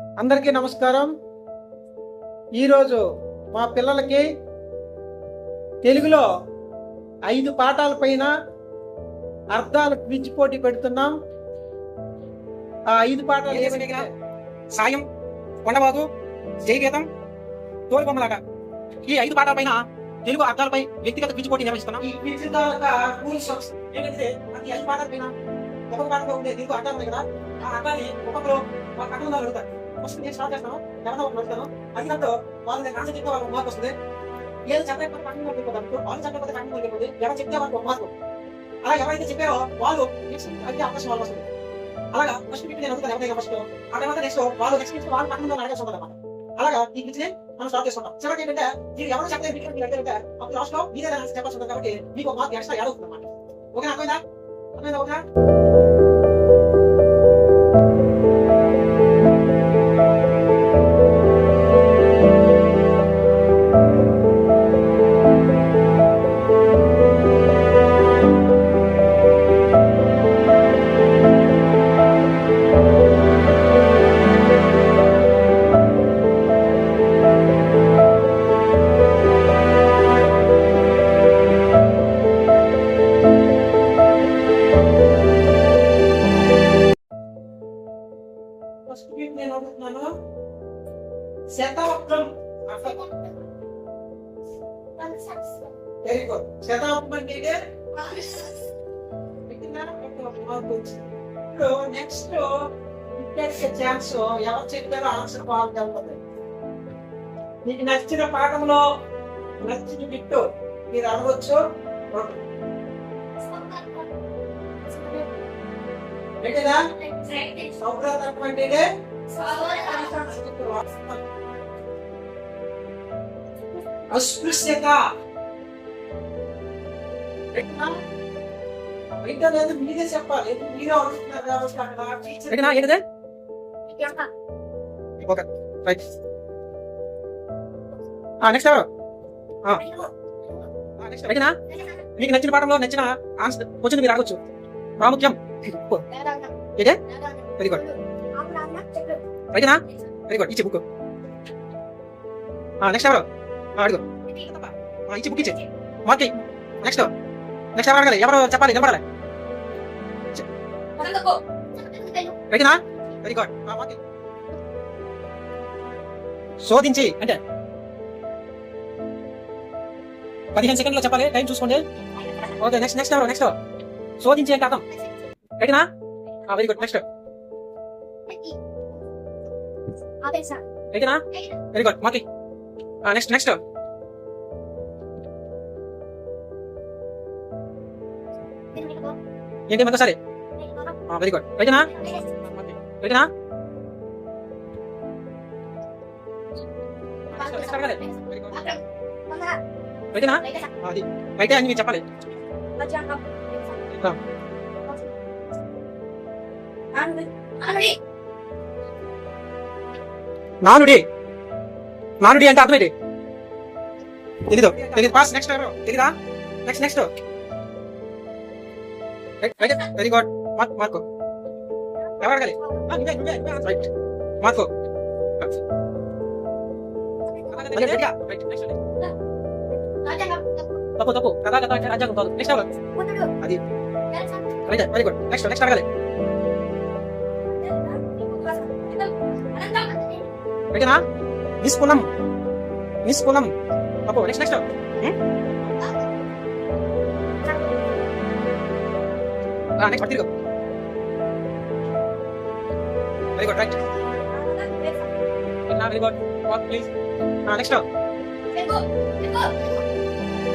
అందరికీ నమస్కారం. ఈరోజు మా పిల్లలకి తెలుగులో ఐదు పాఠాల పైన అర్థాలు క్విజ్ పోటీ పెడుతున్నాం. ఆ ఐదు పాఠాలు ఏం సాయం కొండబాదు జయగీతం తోలుబొమ్మలాగా ఈ ఐదు పాఠాల పైన తెలుగు అర్థాలపై వ్యక్తిగత క్విజ్ పోటీ నిర్వహిస్తున్నాం. ఈ క్విజ్ తాలూకా రూల్స్ ఏంటంటే ఐదు పాఠాల పైన ఒక్కొక్క పాఠంలో ఉండే తెలుగు అర్థాలు ఉన్నాయి కదా ఆ అర్థాన్ని ఒక్కొక్కరు వాళ్ళ అడుగుతారు. వస్తుంది. నేను స్టార్ట్ చేస్తాను ఎవరో ఒకరు అడుగుతాను అడిగినప్పుడు వాళ్ళు నేను ఆన్సర్ చెప్తే వాళ్ళకి మార్క్ వస్తుంది. ఏది చెప్పలేకపోతే కంటిన్యూ వాళ్ళకి వాళ్ళు చెప్పలేకపోతే కంటిన్యూ వాళ్ళకి వెళ్ళిపోతుంది ఎవరు చెప్తే వాళ్ళకి మార్క్. అలా ఎవరైతే చెప్పారో వాళ్ళు నెక్స్ట్ అడిగే అవకాశం వాళ్ళు వస్తుంది. అలాగా ఫస్ట్ వీక్ నేను అడుగుతాను ఎవరైనా ఫస్ట్ ఆ తర్వాత నెక్స్ట్ వాళ్ళు నెక్స్ట్ నుంచి వాళ్ళు పక్కన అడగాల్సి ఉంటుంది అనమాట అలాగా ఈ క్విజ్ మనం స్టార్ట్ చేసుకుంటాం. చివరికి ఏంటంటే మీరు ఎవరు చెప్పలేదు మీకు మీరు అడిగారంటే అప్పుడు లాస్ట్లో మీరే చెప్పాల్సి ఉంటుంది కాబట్టి మీకు మార్క్ ఎక్స్ట్రా యాడ్ అవుతుంది అనమాట ఓకేనా? అర్థమైందా? అర్థమైందా ఓకేనా? ఫస్ట్ వీక్ నేను అడుగుతున్నాను శతవక్రం వెరీ గుడ్ శతాబ్దం అంటే ఇప్పుడు నెక్స్ట్ ఇప్పటికే ఛాన్స్ ఎవరు చెప్పారో ఆన్సర్ వాళ్ళకి వెళ్తుంది మీకు నచ్చిన పాఠంలో నచ్చిన బిట్టు మీరు అడగచ్చు అంటే అస్పృశ్యత. బయట లేదు మీరే చెప్పాలి. మీరే అడుగుతున్నారు కాబట్టి అక్కడ టీచర్ పెట్టినా ఏంటిదే ఓకే రైట్. నెక్స్ట్ ఎవరు? నెక్స్ట్ మీకు నచ్చిన పాఠంలో నచ్చిన ఆన్సర్ క్వశ్చన్ మీరు అడగచ్చు ప్రాముఖ్యం. ఇదే వెరీ గుడ్ రైటేనా వెరీ గుడ్ ఇచ్చి బుక్ నెక్స్ట్ ఎవరు ఆ, అడుగు ఇచ్చి బుక్ ఇచ్చి మార్క్ నెక్స్ట్ నెక్స్ట్ ఎవరు అడగాలి ఎవరు చెప్పాలి నిలబడాలి రైటేనా వెరీ గుడ్ మార్క్ శోధించి అంటే పదిహేను సెకండ్లో చెప్పాలి టైం చూసుకోండి ఓకే నెక్స్ట్ నెక్స్ట్ ఎవరు నెక్స్ట్ శోధించి అంటే అర్థం రైటేనా very good next రైటేనా very good mark next next ఏంటి మరొకసారి వెరీ గుడ్ రైటేనా రైటేనా రైటేనా అది రైటే అని మీరు చెప్పాలి నానుడి. నానుడి అంటే అర్థం ఏంటి తెలీదు. తెలీదు. పాస్ నెక్స్ట్ ఎవరు? తెలీదా? Next next very good mark mark ఎవరు అడగాలి? Answer. రైట్ మార్కు తప్పు తప్పు. కథా కథ రాజ్యాంగం కాదు. నెక్స్ట్ ఎవరు? అది. Right very good next next అడగాలి. రైటేనా మిస్ కులం పాపో నెక్స్ట్ నెక్స్ట్ నెక్స్ట్ తిరుగు very good right very good what please next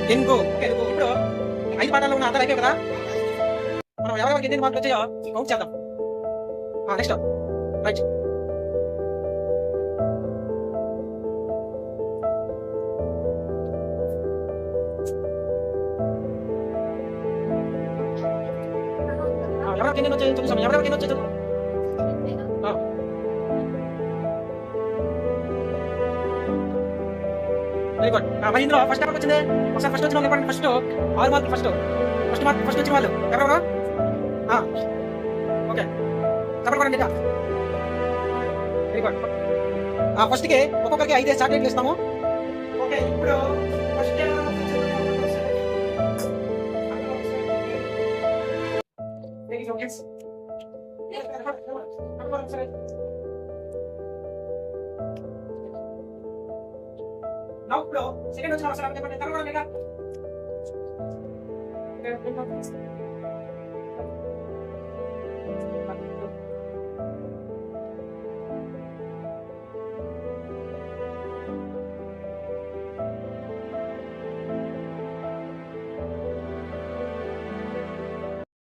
Telugu Telugu ఇప్పుడు ఐదు పాఠాలు ఉన్న అందరూ అయిపోయి కదా? మనం ఎవరెవరికి ఎన్ని మార్కులు వచ్చాయో కౌంట్ చేద్దాం. Ah, నెక్స్ట్ రైట్ ఎవరెవరికి ఎన్ని వచ్చాయో చూసాం ఎవరెవరికి ఎన్ని వచ్చాయో చదువు. వెరీ గుడ్ మరి ఇందులో ఫస్ట్ ఎవరికి వచ్చింది ఒకసారి ఫస్ట్ వచ్చిన వాళ్ళు ఫస్ట్ ఆరు మార్కులు ఫస్ట్ ఫస్ట్ మార్క్ ఫస్ట్ వచ్చిన వాళ్ళు ఎవరెవరు ఓకే చెప్పండి వెరీ గుడ్ ఫస్ట్కి ఒక్కొక్కరికి ఐదు చాక్లెట్లు ఇస్తాము ఓకే ఇప్పుడు no Now, bro, sige, no, sa mga salamat na panitang